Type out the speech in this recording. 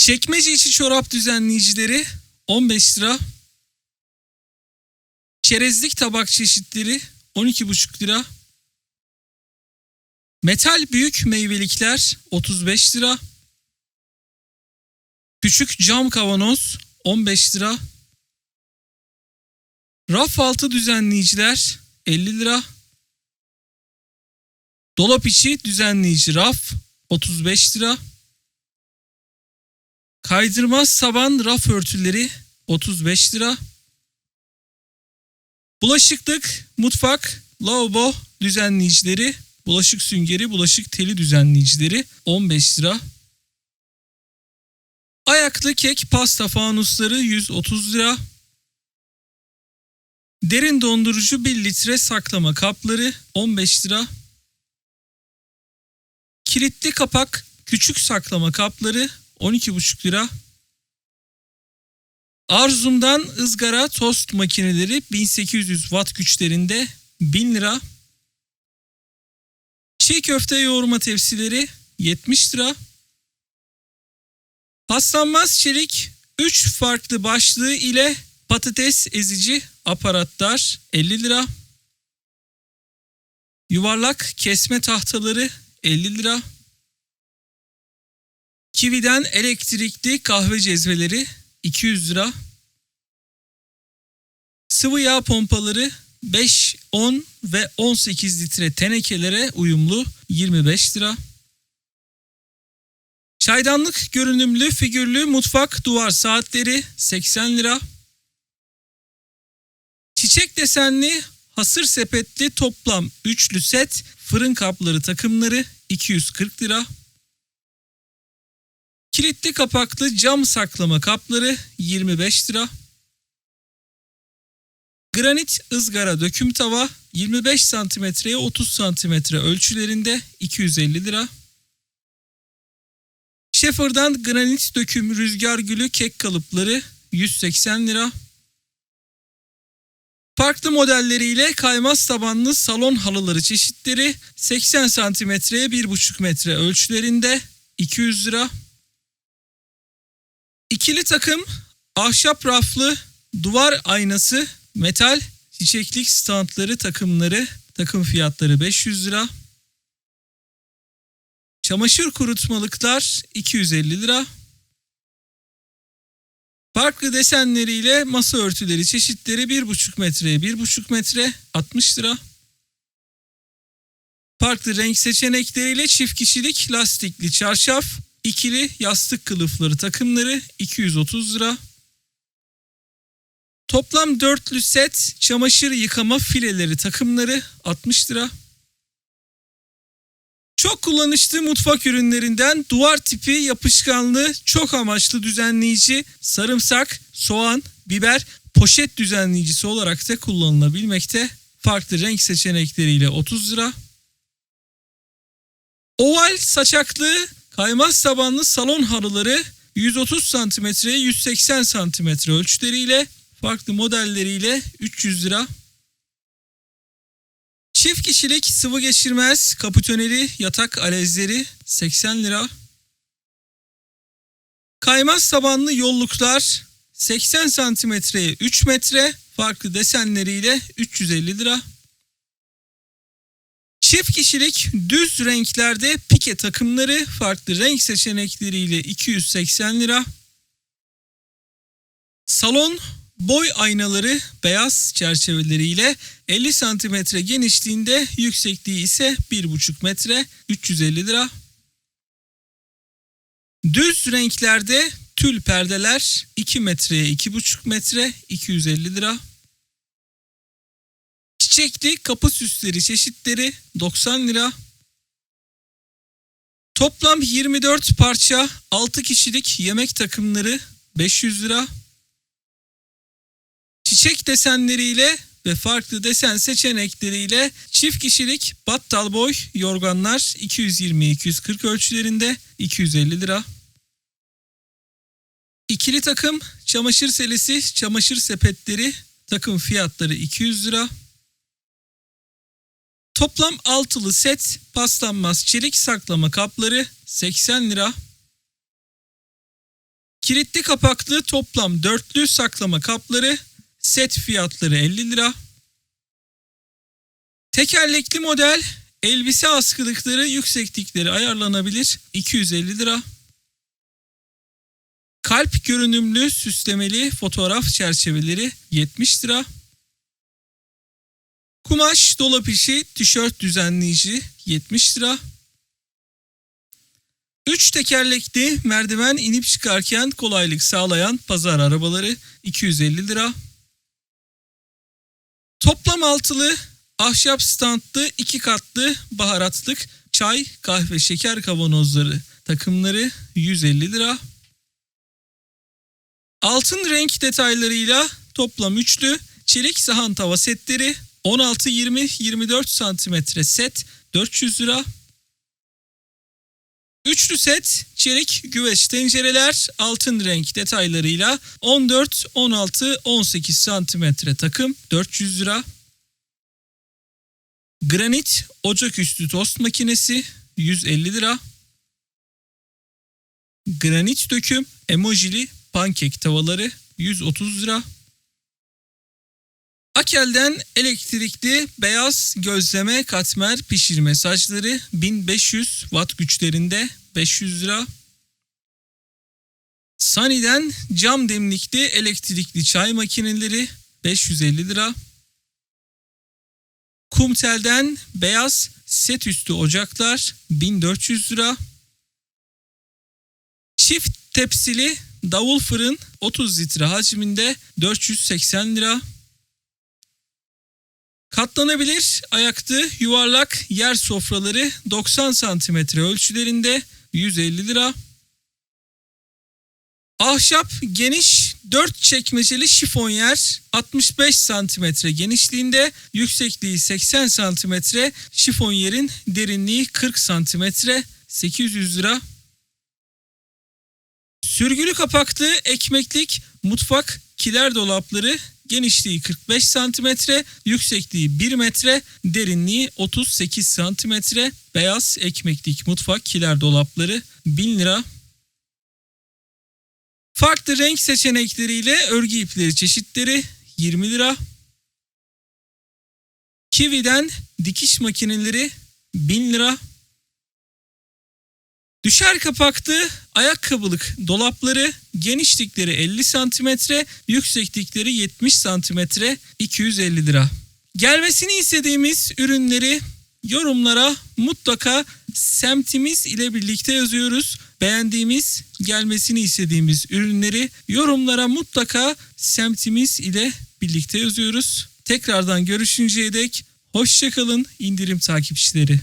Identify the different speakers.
Speaker 1: Çekmece içi çorap düzenleyicileri 15 lira. Çerezlik tabak çeşitleri 12,5 lira. Metal büyük meyvelikler 35 lira. Küçük cam kavanoz 15 lira. Raf altı düzenleyiciler 50 lira. Dolap içi düzenleyici raf 35 lira. Kaydırmaz saban raf örtüleri 35 lira. Bulaşıklık, mutfak, lavabo düzenleyicileri, bulaşık süngeri, bulaşık teli düzenleyicileri 15 lira. Ayaklı kek pasta fanusları 130 lira. Derin dondurucu 1 litre saklama kapları 15 lira. Kilitli kapak küçük saklama kapları 12,5 lira. Arzum'dan ızgara tost makineleri 1800 watt güçlerinde 1000 lira. Çiğ köfte yoğurma tepsileri 70 lira. Paslanmaz çelik 3 farklı başlığı ile patates ezici aparatlar 50 lira. Yuvarlak kesme tahtaları 50 lira. Kivi'den elektrikli kahve cezveleri 200 lira. Sıvı yağ pompaları 5, 10 ve 18 litre tenekelere uyumlu 25 lira. Çaydanlık görünümlü figürlü mutfak duvar saatleri 80 lira. Çiçek desenli hasır sepetli toplam üçlü set fırın kapları takımları 240 lira. Kilitli kapaklı cam saklama kapları 25 lira. Granit ızgara döküm tava 25 santimetreye 30 santimetre ölçülerinde 250 lira. Şefır'dan granit döküm rüzgar gülü kek kalıpları 180 lira. Farklı modelleriyle kaymaz tabanlı salon halıları çeşitleri 80 santimetreye 1,5 metre ölçülerinde 200 lira. İkili takım ahşap raflı duvar aynası metal çiçeklik standları takımları takım fiyatları 500 lira. Çamaşır kurutmalıklar 250 lira. Farklı desenleriyle masa örtüleri çeşitleri 1,5 metreye 1,5 metre 60 lira. Farklı renk seçenekleriyle çift kişilik lastikli çarşaf, ikili yastık kılıfları takımları 230 lira. Toplam dörtlü set çamaşır yıkama fileleri takımları 60 lira. Çok kullanışlı mutfak ürünlerinden duvar tipi yapışkanlı çok amaçlı düzenleyici sarımsak, soğan, biber, poşet düzenleyicisi olarak da kullanılabilmekte. Farklı renk seçenekleriyle 30 lira. Oval saçaklı kaymaz tabanlı salon halıları 130 cm 180 cm ölçüleriyle farklı modelleriyle 300 lira. Çift kişilik sıvı geçirmez kaputöneli yatak alezleri 80 lira. Kaymaz tabanlı yolluklar 80 santimetreye 3 metre farklı desenleriyle 350 lira. Çift kişilik düz renklerde pike takımları farklı renk seçenekleriyle 280 lira. Salon boy aynaları beyaz çerçeveleriyle 50 santimetre genişliğinde yüksekliği ise 1,5 metre 350 lira. Düz renklerde tül perdeler 2 metreye 2,5 metre 250 lira. Çiçekli kapı süsleri çeşitleri 90 lira. Toplam 24 parça 6 kişilik yemek takımları 500 lira. Çiçek desenleriyle ve farklı desen seçenekleriyle çift kişilik battal boy yorganlar 220-240 ölçülerinde 250 lira. İkili takım çamaşır selesi, çamaşır sepetleri takım fiyatları 200 lira. Toplam altılı set paslanmaz çelik saklama kapları 80 lira. Kilitli kapaklı toplam dörtlü saklama kapları set fiyatları 50 lira. Tekerlekli model elbise askılıkları yükseklikleri ayarlanabilir 250 lira. Kalp görünümlü süslemeli fotoğraf çerçeveleri 70 lira. Kumaş dolap işi tişört düzenleyici 70 lira. 3 tekerlekli merdiven inip çıkarken kolaylık sağlayan pazar arabaları 250 lira. Toplam altılı ahşap standlı iki katlı baharatlık çay, kahve, şeker kavanozları takımları 150 lira. Altın renk detaylarıyla toplam üçlü çelik sahan tava setleri 16 20 24 santimetre set 400 lira. Üçlü set çelik güveç tencereler altın renk detaylarıyla 14 16 18 santimetre takım 400 lira. Granit ocaküstü tost makinesi 150 lira. Granit döküm emojili pankek tavaları 130 lira. Akel'den elektrikli beyaz gözleme katmer pişirme saçları 1500 watt güçlerinde 500 lira. Sunny'den cam demlikli elektrikli çay makineleri 550 lira. Kumtel'den beyaz set üstü ocaklar 1400 lira. Çift tepsili davul fırın 30 litre hacminde 480 lira. Katlanabilir ayaklı yuvarlak yer sofraları 90 santimetre ölçülerinde 150 lira. Ahşap geniş 4 çekmeceli şifonyer 65 santimetre genişliğinde, yüksekliği 80 santimetre, şifonyerin derinliği 40 santimetre 800 lira. Sürgülü kapaklı ekmeklik mutfak kiler dolapları genişliği 45 santimetre, yüksekliği 1 metre, derinliği 38 santimetre, beyaz ekmeklik mutfak kiler dolapları 1000 lira. Farklı renk seçenekleriyle örgü ipleri çeşitleri 20 lira. Kiwi'den dikiş makineleri 1000 lira. Düşer kapaklı ayakkabılık dolapları genişlikleri 50 santimetre, yükseklikleri 70 santimetre 250 lira. Gelmesini istediğimiz ürünleri yorumlara mutlaka semtimiz ile birlikte yazıyoruz. Beğendiğimiz, gelmesini istediğimiz ürünleri yorumlara mutlaka semtimiz ile birlikte yazıyoruz. Tekrardan görüşünceye dek hoşçakalın indirim takipçileri.